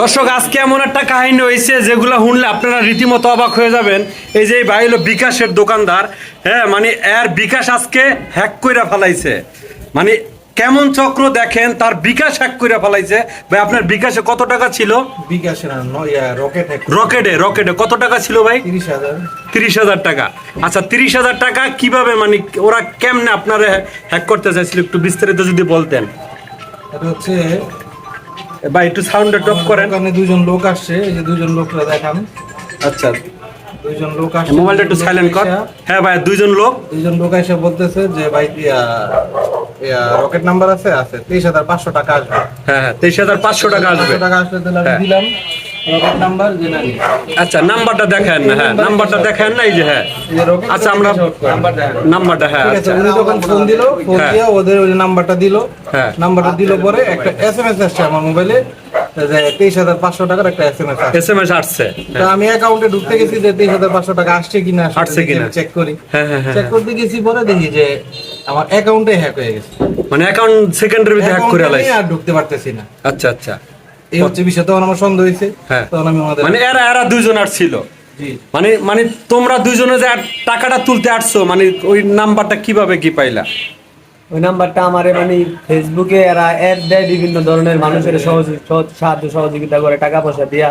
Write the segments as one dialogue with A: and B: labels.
A: দর্শক আজকে এমন একটা কাহিনী হয়েছে যেগুলো শুনলে আপনারা রীতিমতো অবাক হয়ে যাবেন। এই যে এই ভাই হলো বিকাশের দোকানদার হ্যাঁ মানে এর বিকাশ আজকে হ্যাক কইরা ফেলাইছে। মানে কেমন চক্র দেখেন তার বিকাশ হ্যাক কইরা ফেলাইছে। ভাই আপনার বিকাশে কত টাকা ছিল?
B: বিকাশের রকেট
A: রকেটে রকেটে। কত টাকা ছিল ভাই?
B: তিরিশ হাজার।
A: টাকা। আচ্ছা তিরিশ হাজার টাকা কীভাবে মানে ওরা কেমনে আপনারা হ্যাক করতে চাইছিল একটু বিস্তারিত যদি বলতেন।
B: হচ্ছে
A: ভাই একটু সাউন্ডটা টপ করেন।
B: ওখানে দুজন লোক আসছে এই যে দুজন লোকরা দেখান।
A: আচ্ছা।
B: দুইজন লোক আসছে
A: মোবাইলটা একটু সাইলেন্ট কর। হ্যাঁ ভাই দুইজন লোক।
B: দুইজন লোক এসে বলতেছে যে ভাই রকেট নাম্বার আছে? আছে তেইশ হাজার পাঁচশো টাকা আসবে।
A: হ্যাঁ হ্যাঁ তেইশ হাজার পাঁচশো টাকা আসবে।
B: টাকা আসবে তাহলে আমি
A: হ্যাঁ।
B: দিলাম।
A: আচ্ছা নাম্বারটা দেখেন না হ্যাঁ নাম্বারটা দেখেন। না এই যে হ্যাঁ। আচ্ছা আমরা নাম্বারটা হ্যাঁ আচ্ছা।
B: উনি যখন ফোন দিল ফোন
A: হ্যাঁ।
B: দিয়ে ওদের ওই নাম্বারটা দিল।
A: হ্যাঁ।
B: নাম্বারটা দিল পরে একটা এস এম এস আসছে আমার মোবাইলে তেইশ হাজার পাঁচশো টাকার একটা আসছে। তা আমি অ্যাকাউন্টে ঢুকতে গেছি যে তেইশ হাজার পাঁচশো টাকা আসছে কিনা
A: আসছে কিনা।
B: চেক করি।
A: হ্যাঁ, হ্যাঁ, হ্যাঁ,
B: চেক করতে গেছি পরে দেখি যে আমার অ্যাকাউন্টে হ্যাক হয়ে গেছে।
A: মানে অ্যাকাউন্ট সেকেন্ডের ভিতরে হ্যাক করে
B: আর ঢুকতে পারতেছি না।
A: আচ্ছা আচ্ছা।
B: এই হচ্ছে বিষয়। তখন আমার সন্দেহ হয়েছে।
A: হ্যাঁ।
B: তখন আমি আমাদের
A: মানে এরা এরা দুইজন আসছিল
B: জি।
A: মানে মানে তোমরা দুইজনে যে টাকাটা তুলতে আসছো মানে ওই নাম্বারটা কীভাবে কি পাইলা?
C: ওই নাম্বারটা আমারে মানে ফেসবুকে এরা অ্যাড দেয় বিভিন্ন ধরনের মানুষের সাহায্য সহযোগিতা করে টাকা পয়সা দিয়া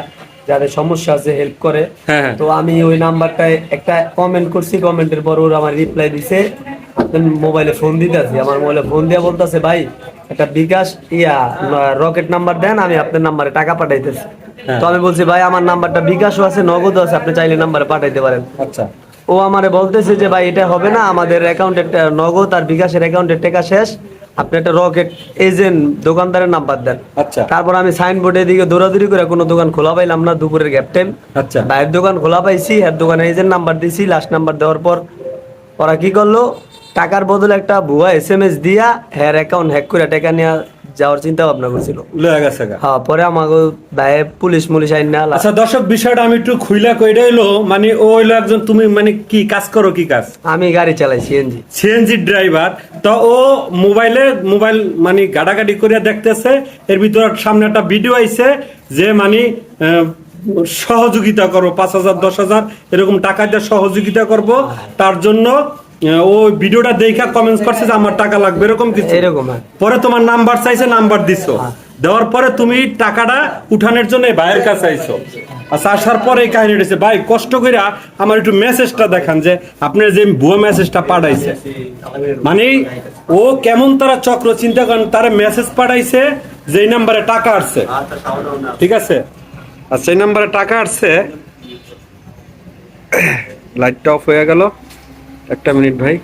C: যাদের সমস্যা আছে হেল্প করে।
A: হ্যাঁ, হ্যাঁ।
C: তো আমি ওই নাম্বারটায় একটা কমেন্ট করছি কমেন্টের পর ওরা আমার রিপ্লাই দিছে। আপনার মোবাইলে ফোন দিতেছি। আমার মোবাইলে ফোন দিয়া বলতেছে ভাই একটা বিকাশ ইয়া রকেট নাম্বার দেন আমি আপনার নাম্বারে টাকা পাঠাইতেছি।
A: হ্যাঁ।
C: তো আমি বলছি ভাই আমার নাম্বারটা বিকাশও আছে নগদও আছে আপনি চাইলে নাম্বারে পাঠাইতে পারেন।
A: আচ্ছা।
C: ও আমারে বলতেছে যে ভাই এটা হবে না আমাদের অ্যাকাউন্টের নগদ আর বিকাশের অ্যাকাউন্টের টাকা শেষ। আপনি একটা রকেট এজেন্ট দোকানদারের নাম্বার দেন।
A: আচ্ছা।
C: তারপর আমি সাইনবোর্ডের দিকে দৌড়াদৌড়ি করে কোনো দোকান খোলা পাইলাম না দুপুরের গ্যাপ টাইম
A: আচ্ছা।
C: ভাইয়ের দোকান খোলা পাইছি এর দোকানে এজেন্ট নাম্বার দিছি লাস্ট নাম্বার দেওয়ার পর ওরা কি করল? টাকার বদলে একটা ভুয়া এস এম এস দিয়া হ্যার অ্যাকাউন্ট হ্যাক করে টাকা নিয়ে যাওয়ার চিন্তা ভাবনা করছিল।
A: লয়ে গেছে গা।
C: হ্যাঁ পরে আমাকে ভাই পুলিশ মুলিশ আইন না
A: আচ্ছা দর্শক বিষয়টা আমি একটু খুইলা কইরা হইল মানে ও হইল একজন তুমি মানে কি কাজ করো কি কাজ?
C: আমি গাড়ি চালাই সিএনজি
A: সিএনজি ড্রাইভার তো ও মোবাইলে মোবাইল মানে গাড়াগাড়ি করে দেখতেছে এর ভিতর সামনে একটা ভিডিও আইছে যে মানে আহ, সহযোগিতা করব পাঁচ হাজার দশ হাজার এরকম টাকা দিয়ে সহযোগিতা করব তার জন্য ও ভিডিওটা দেখা কমেন্টস করছে যে আমার টাকা লাগবে এরকম কিছু।
C: এরকম হ্যাঁ।
A: পরে তোমার নাম্বার চাইছে নাম্বার দিছো। দেওয়ার পরে তুমি টাকাটা উঠানোর জন্য ভাইয়ের কাছে আইছো। আচ্ছা আসার পরে এই কাহিনী হয়েছে ভাই কষ্ট করে আমার একটু মেসেজটা দেখান যে আপনার যে ভুয়া মেসেজটা পাঠাইছে। মানে ও কেমন তারা চক্র চিন্তা করেন তারা মেসেজ পাঠাইছে যে এই নাম্বারে টাকা আসছে। ঠিক আছে? আচ্ছা এই নাম্বারে টাকা আসছে লাইটটা অফ হয়ে গেল। একটা মিনিট ভাই।